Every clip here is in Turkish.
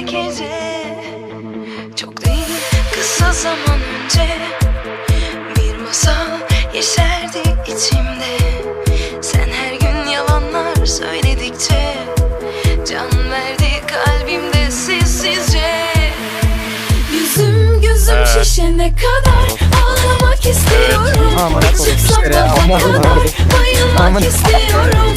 gece. Çok değil kısa zaman önce. Bir masal yeşerdi içimde. Sen her gün yalanlar söyledikçe Can verdi kalbimde sessizce. Yüzüm gözüm evet. şişene kadar Ağlamak istiyorum. Evet. Çıksam da kadar Bayılmak istiyorum.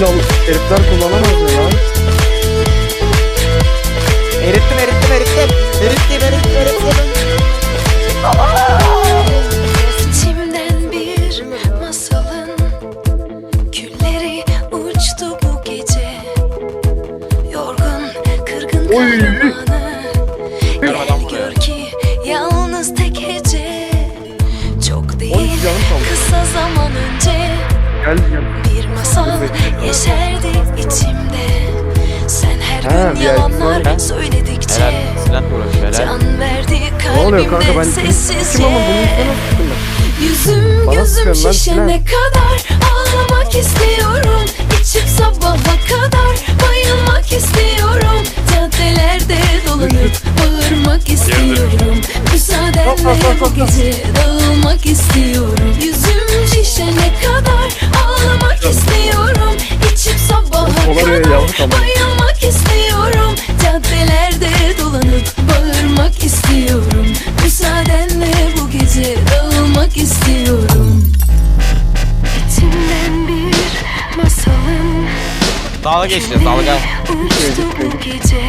Lan herifler kullanamaz mı lan? Erittim erittim erittim. Erittim erittim erittim. İçimden bir masalın Külleri uçtu bu gece Yorgun, kırgın Oy. kahramanı Gel gör ki yalnız tek hece Çok değil, Oy, canım kaldı. kısa zaman önce Gel gel. Masal yeşerdi içimde. Sen her Ha, gün yalanlar var. söyledikçe Helal. Can verdi kalbimde sessizce. Yüzüm Bana gözüm şişene kadar Ağlamak istiyorum. İçim sabaha kadar Bayılmak istiyorum. Caddelerde dolanıp Bağırmak istiyorum. Müsaadenle bu gece Dağılmak istiyorum tamam. Bayılmak istiyorum Caddelerde dolanıp Bağırmak istiyorum Müsaadenle bu gece Dağılmak istiyorum İçimden bir masalın Dalga geçeceğiz dalga. Uçtu bu gece